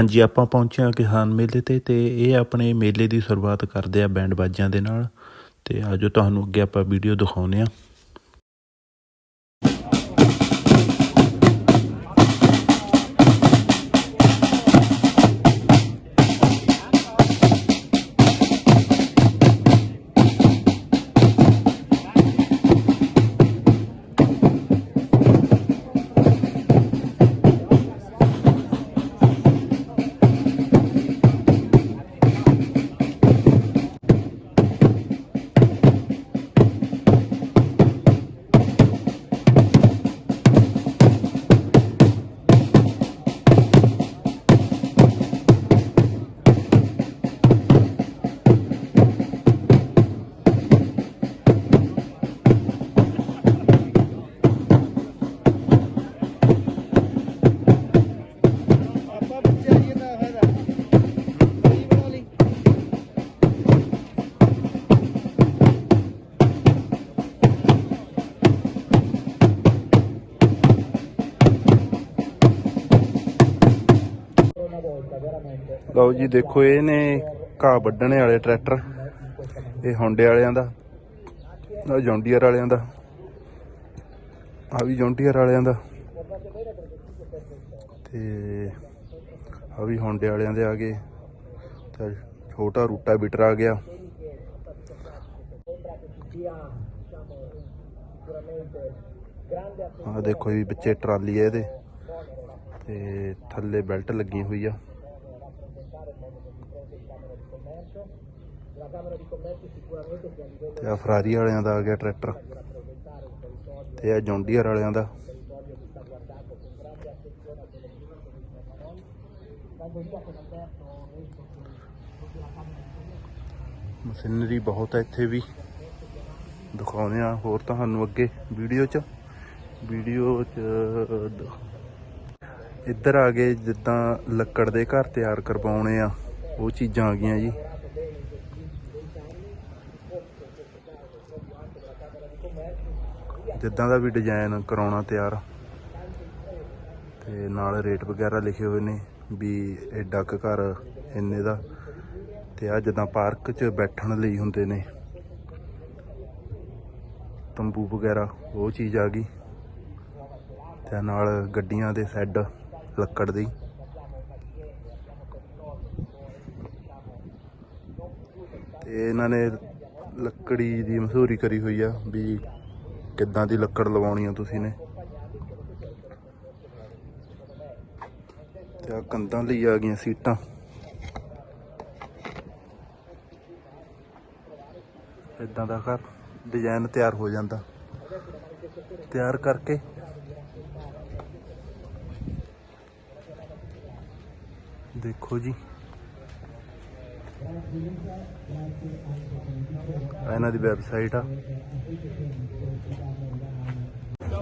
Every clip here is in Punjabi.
ਹਾਂਜੀ, ਆਪਾਂ ਪਹੁੰਚੇ ਹਾਂ ਕਿਸਾਨ ਮੇਲੇ ਤੇ ਤੇ ਇਹ ਆਪਣੇ ਮੇਲੇ ਦੀ ਸ਼ੁਰੂਆਤ ਕਰਦੇ ਆ ਬੈਂਡ ਬਾਜਿਆਂ ਦੇ ਨਾਲ। ਤੇ ਆਜੋ ਤੁਹਾਨੂੰ ਅੱਗੇ ਆਪਾਂ ਵੀਡੀਓ ਦਿਖਾਉਨੇ ਆ ਲਓ ਜੀ, ਦੇਖੋ ਇਹ ਨੇ ਘਾਹ ਵੱਢਣੇ ਵਾਲੇ ਟਰੈਕਟਰ, ਇਹ ਹੋਂਡੇ ਵਾਲਿਆਂ ਦਾ ਆ ਜੌਂਡੀਅਰ ਵਾਲਿਆਂ ਦਾ ਆ ਵੀ ਜੌਂਡੀਅਰ ਵਾਲਿਆਂ ਦਾ, ਤੇ ਆ ਵੀ ਹੋਂਡੇ ਵਾਲਿਆਂ ਦੇ ਆ ਗਏ, ਤੇ ਛੋਟਾ ਰੂਟਾ ਬੀਟਰ ਆ ਗਿਆ। ਆ ਦੇਖੋ ਜੀ, ਵਿੱਚੇ ਟਰਾਲੀ ਹੈ ਇਹਦੇ, ਤੇ ਥੱਲੇ ਬੈਲਟ ਲੱਗੀ ਹੋਈ ਆ। ਤੇ ਆ ਫਰਾਰੀ ਵਾਲਿਆਂ ਦਾ ਆ ਗਿਆ ਟਰੈਕਟਰ। ਤੇ ਆ ਜੌਂਡੀਅਰ ਵਾਲਿਆਂ ਦਾ। ਮਸ਼ੀਨਰੀ ਬਹੁਤ ਹੈ ਇੱਥੇ ਵੀ। ਦਿਖਾਉਂਦੇ ਆ ਹੋਰ ਤੁਹਾਨੂੰ ਅੱਗੇ ਵੀਡੀਓ 'ਚ। ਵੀਡੀਓ 'ਚ ਇੱਧਰ ਆ ਗਏ ਜਿੱਦਾਂ ਲੱਕੜ ਦੇ ਘਰ ਤਿਆਰ ਕਰਵਾਉਣੇ ਆ। ਉਹ ਚੀਜ਼ਾਂ ਆ ਗਈਆਂ ਜੀ। ਜਿੱਦਾਂ ਦਾ ਵੀ ਡਿਜ਼ਾਈਨ ਕਰਾਉਣਾ ਤਿਆਰ। ਤੇ ਨਾਲ ਰੇਟ ਵਗੈਰਾ ਲਿਖੇ ਹੋਏ ਨੇ ਵੀ ਐਡਾ ਕੁ ਘਰ ਇੰਨੇ ਦਾ। ਤੇ ਆ ਜਿੱਦਾਂ ਪਾਰਕ 'ਚ ਬੈਠਣ ਲਈ ਹੁੰਦੇ ਨੇ। ਤੰਬੂ ਵਗੈਰਾ, ਉਹ ਚੀਜ਼ ਆ ਗਈ। ਤੇ ਨਾਲ ਗੱਡੀਆਂ ਦੇ ਸੈੱਡ ਲੱਕੜ ਦੀ। ਤੇ ਇਹਨਾਂ ਨੇ ਲੱਕੜੀ ਦੀ ਮਸ਼ਹੂਰੀ ਕਰੀ ਹੋਈ ਆ ਵੀ ਕਿੱਦਾਂ ਦੀ ਲੱਕੜ ਲਵਾਉਣੀ ਆ ਤੁਸੀਂ ਨੇ? ਤੇ ਆ ਕੰਧਾਂ ਲਈ ਆ ਗਈਆਂ ਸੀਟਾਂ। ਇਦਾਂ ਦਾ ਘਰ ਡਿਜ਼ਾਈਨ ਤਿਆਰ ਹੋ ਜਾਂਦਾ। ਤਿਆਰ ਕਰਕੇ। ਦੇਖੋ ਜੀ। ਇਹਨਾਂ ਦੀ ਵੈਬਸਾਈਟ ਆ।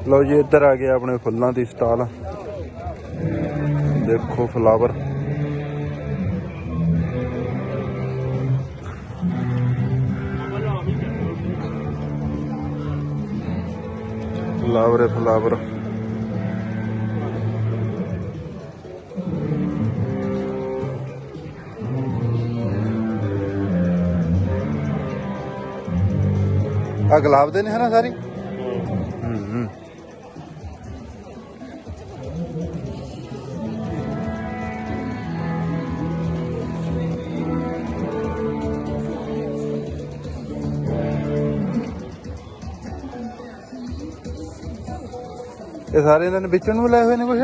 ਲਓ ਜੀ, ਇੱਧਰ ਆ ਗਿਆ ਆਪਣੇ ਫੁੱਲਾਂ ਦੀ ਸਟਾਲ। ਦੇਖੋ ਫਲਾਵਰ ਫਲਾਵਰ ਹੈ ਫਲਾਵਰ ਆ ਗੁਲਾਬ ਦੇ ਨੇ ਹਨਾ ਸਾਰੀ? ਹੂੰ ਇਹ ਸਾਰੇ ਇਹਨਾਂ ਨੇ ਵੇਚਣ ਨੂੰ ਲਾਏ ਹੋਏ ਨੇ ਕੁਛ?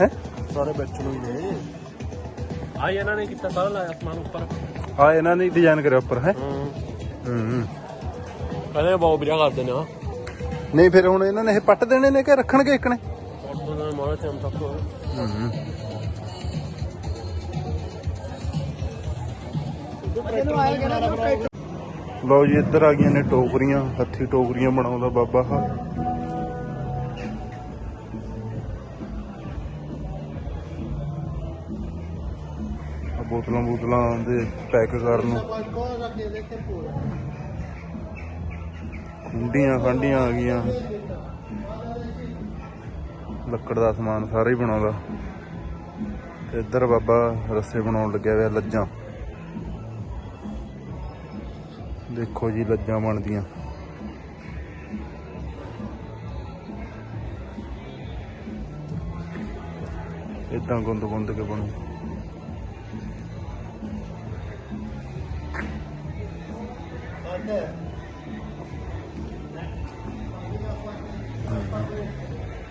ਹੈ? ਸਾਰੇ ਵਿੱਚ ਨੂੰ ਹੀ ਨੇ। ਆ ਇਹਨਾਂ ਨੇ ਕੀਤਾ ਸਾਰਾ ਲਾਇਆ ਅਸਮਾਨ ਉੱਪਰ। ਆ ਇਹਨਾਂ ਨੇ ਡਿਜ਼ਾਈਨ ਕਰਿਆ ਉੱਪਰ ਹੈ? ਹੂੰ। ਹੂੰ ਹੂੰ ਕਹਿੰਦੇ ਬਹੁਤ ਵਧੀਆ ਕਰਦੇ ਨੇ ਆ। ਨਹੀਂ ਫਿਰ ਹੁਣ ਇਹਨਾਂ ਨੇ ਇਹ ਪੱਟ ਦੇਣੇ ਨੇ ਕਿ ਰੱਖਣਗੇ ਇੱਕਣੇ ਆਟੋ ਦਾ ਮਾਰਾ ਤੱਕ। ਹੂੰ ਲਓ ਜੀ ਇੱਧਰ ਆ ਗਈਆਂ ਨੇ ਟੋਕਰੀਆਂ ਹੱਥੀ ਟੋਕਰੀਆਂ ਬਣਾਉਂਦਾ ਬਾਬਾ ਹਾ। ਬੋਤਲਾਂ ਬੋਤਲਾਂ ਦੇ ਪੈਕ ਕਰਨ ਨੂੰ। ਖੁੰਡੀਆਂ ਖਾਂਡੀਆਂ ਆ ਗਈਆਂ। ਲੱਕੜ ਦਾ ਸਮਾਨ ਸਾਰਾ ਹੀ ਬਣਾਉਂਦਾ। ਤੇ ਇੱਧਰ ਬਾਬਾ ਰੱਸੇ ਬਣਾਉਣ ਲੱਗਿਆ ਹੋਇਆ ਲੱਜਾਂ। ਦੇਖੋ ਜੀ ਲੱਜਾਂ ਬਣਦੀਆਂ। ਇਦਾਂ ਗੁੰਦ ਗੁੰਦ ਕੇ ਬਣੂ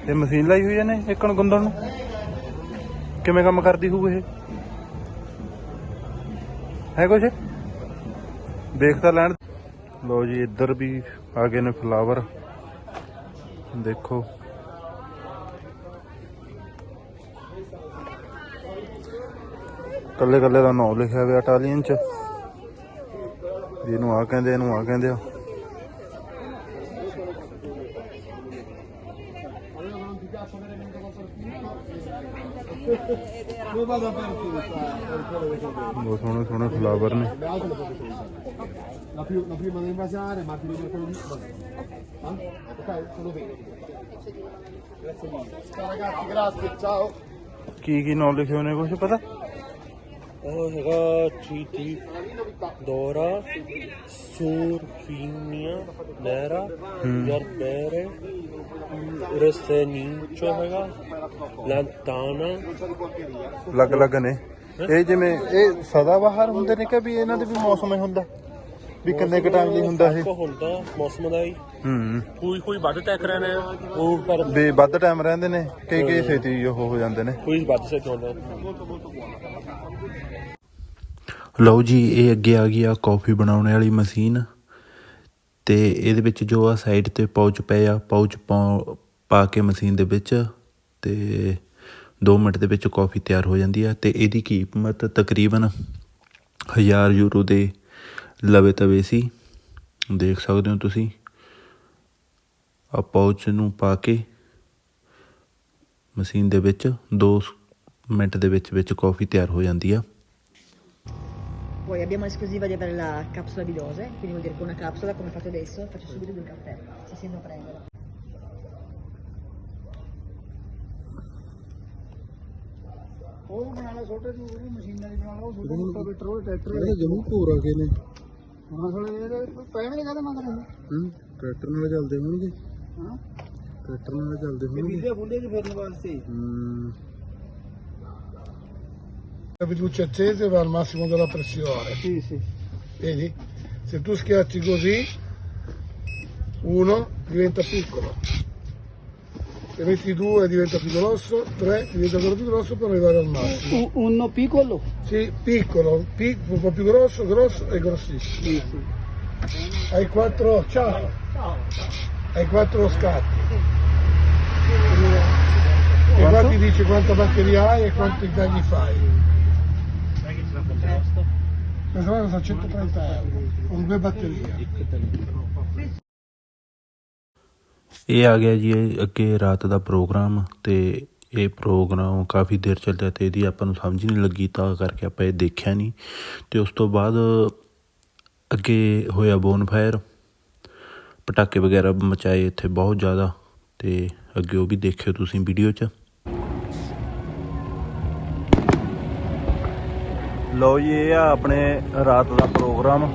ਇਹ ਮਸ਼ੀਨ ਲਾਈ ਹੋਈ ਨੇ ਇੱਕਣ ਗੁੰਦਣ ਨੂੰ? ਕਿਵੇਂ ਕੰਮ ਕਰਦੀ ਹੋਊ ਇਹ? ਹੈ ਕੁਛ? ਦੇਖ ਤਾਂ ਲੈਣ। ਲੋ ਜੀ, ਇੱਧਰ ਵੀ ਆ ਗਏ ਨੇ ਫਲਾਵਰ ਦੇਖੋ। ਕੱਲੇ ਕੱਲੇ ਦਾ ਨਾਮ ਲਿਖਿਆ ਹੋਇਆ ਇਟਾਲੀਅਨ ਚ। ਇਹਨੂੰ ਆ ਕਹਿੰਦੇ ਇਹਨੂੰ ਆ ਕਹਿੰਦੇ ਆ Dove vado aperto qua? ਬਹੁਤ ਸੋਹਣੇ ਸੋਹਣੇ ਫਲਾਵਰ ਨੇ La, più, la prima da invasare, martedì, mercoledì. Ah? Ok, sono bene. Grazie mille. Ciao ragazzi, grazie, ciao. ਕੀ ਕੀ ਨਾਮ ਲਿਖੇ ਹੋਏ ਨੇ ਕੁਛ ਪਤਾ ਉਹ ਹੈਗਾ ਚੀਟੀ ਦੋਰਾ ਸੂਰਫੀਨੀਆ ਨੈਰਾ ਯਰਬੇਰੇ ਰਸੈਨੀਚੋ ਹੈਗਾ ਲੰਤਾਨਾ ਅਲੱਗ ਅਲੱਗ ਨੇ। ਇਹ ਜਿਵੇਂ ਇਹ ਸਦਾ ਬਾਹਰ ਹੁੰਦੇ ਨੇ ਕਿ ਵੀ ਇਹਨਾਂ ਦੇ ਵੀ ਮੌਸਮ ਹੀ ਹੁੰਦਾ? ਵੀ ਕਿੰਨੇ ਕੁ ਟਾਈਮ ਲਈ ਹੁੰਦਾ ਇਹ? ਹੁੰਦਾ ਮੌਸਮ ਦਾ ਹੀ। ਹੂੰ। ਕੋਈ ਕੋਈ ਵੱਧ ਟੈਕ ਰਹੇ ਨੇ ਉਹ ਪਰ ਵੀ ਵੱਧ ਟਾਈਮ ਰਹਿੰਦੇ ਨੇ ਕਈ ਕਈ ਛੇਤੀ ਉਹ ਹੋ ਜਾਂਦੇ ਨੇ। ਕੋਈ ਵੱਧ ਸੇ ਹੁੰਦਾ ਲਓ ਜੀ, ਇਹ ਅੱਗੇ ਆ ਗਈ ਆ ਕਾਫੀ ਬਣਾਉਣ ਵਾਲੀ ਮਸ਼ੀਨ ਤੇ ਇਹਦੇ ਵਿੱਚ ਜੋ ਆ ਸਾਈਡ ਤੇ ਪਾਉਚ ਪਏ ਆ ਪਾਊਚ ਪਾ ਕੇ ਮਸ਼ੀਨ ਦੇ ਵਿੱਚ ਤੇ 2 ਮਿੰਟ ਦੇ ਵਿੱਚ ਕਾਫੀ ਤਿਆਰ ਹੋ ਜਾਂਦੀ ਆ ਤੇ ਇਹਦੀ ਕੀਮਤ ਤਕਰੀਬਨ 1000 ਯੂਰੋ ਦੇ ਲਵੇ ਤਵੇ ਸੀ। ਦੇਖ ਸਕਦੇ ਹੋ ਤੁਸੀਂ, ਆ ਪਾਊਚ ਨੂੰ ਪਾ ਕੇ ਮਸ਼ੀਨ ਦੇ ਵਿੱਚ 2 ਮਿੰਟ ਦੇ ਵਿੱਚ ਵਿੱਚ ਕਾਫੀ ਤਿਆਰ ਹੋ ਜਾਂਦੀ ਆ। Poi abbiamo l'esclusiva di avere la capsula di dose, quindi vuol dire che una capsula, come fate adesso, faccio subito due caffè, si sentono prendere. ਉਹ ਬਣਾ ਲਾ ਛੋਟੇ ਜਿਹੇ ਉਹ ਮਸ਼ੀਨਾਂ ਦੀ ਬਣਾ ਲਾ ਉਹ ਛੋਟੇ ਜਿਹੇ ਪੈਟਰੋਲ ਟਰੈਕਟਰ ਇਹ ਜਮੂ ਪੂਰਾ ਕੇ ਨੇ ਹੁਣ ਥੋੜੇ ਇਹਦੇ ਪੈਸੇ ਨਹੀਂ ਕਹਦੇ ਮੰਗ ਰਹੇ ਹੂੰ ਟਰੈਕਟਰ ਨਾਲ ਚੱਲਦੇ ਹੋਣਗੇ ਹਾਂ ਟਰੈਕਟਰ ਨਾਲ ਚੱਲਦੇ ਇਹ ਹੋਣਗੇ ਵੀਡੀਓ ਫੁੱਲੇ ਚ ਫਿਰਨ ਵਾਸਤੇ ਹੂੰ la fiducia accesa va al massimo della pressione. sì sì Vedi? Se tu schiacci così, uno diventa piccolo. Se metti due diventa più grosso, tre diventa ancora più grosso per arrivare al massimo. uno piccolo Sì, piccolo, pic- un po' più grosso, grosso e grossissimo. sì sì Hai quattro, ciao, hai quattro scatti. E qua ti dice quanta batteria hai e quanti tagli fai. Questa qua costa 130 euro, con due batterie. ਇਹ ਆ ਗਿਆ ਜੀ ਇਹ ਅੱਗੇ ਰਾਤ ਦਾ ਪ੍ਰੋਗਰਾਮ ਤੇ ਇਹ ਪ੍ਰੋਗਰਾਮ ਕਾਫੀ ਦੇਰ ਚੱਲਿਆ ਤੇ ਇਹਦੀ ਆਪਾਂ ਨੂੰ ਸਮਝ ਨਹੀਂ ਲੱਗੀ ਤਾਂ ਕਰਕੇ ਆਪਾਂ ਇਹ ਦੇਖਿਆ ਨਹੀਂ। ਤੇ ਉਸ ਤੋਂ ਬਾਅਦ ਅੱਗੇ ਹੋਇਆ ਬੋਨਫਾਇਰ ਪਟਾਕੇ ਵਗੈਰਾ ਮਚਾਏ ਇੱਥੇ ਬਹੁਤ ਜ਼ਿਆਦਾ ਤੇ ਅੱਗੇ ਉਹ ਵੀ ਦੇਖਿਓ ਤੁਸੀਂ ਵੀਡੀਓ 'ਚ। ਲਓ ਜੀ ਇਹ ਆ ਆਪਣੇ ਰਾਤ ਦਾ ਪ੍ਰੋਗਰਾਮ।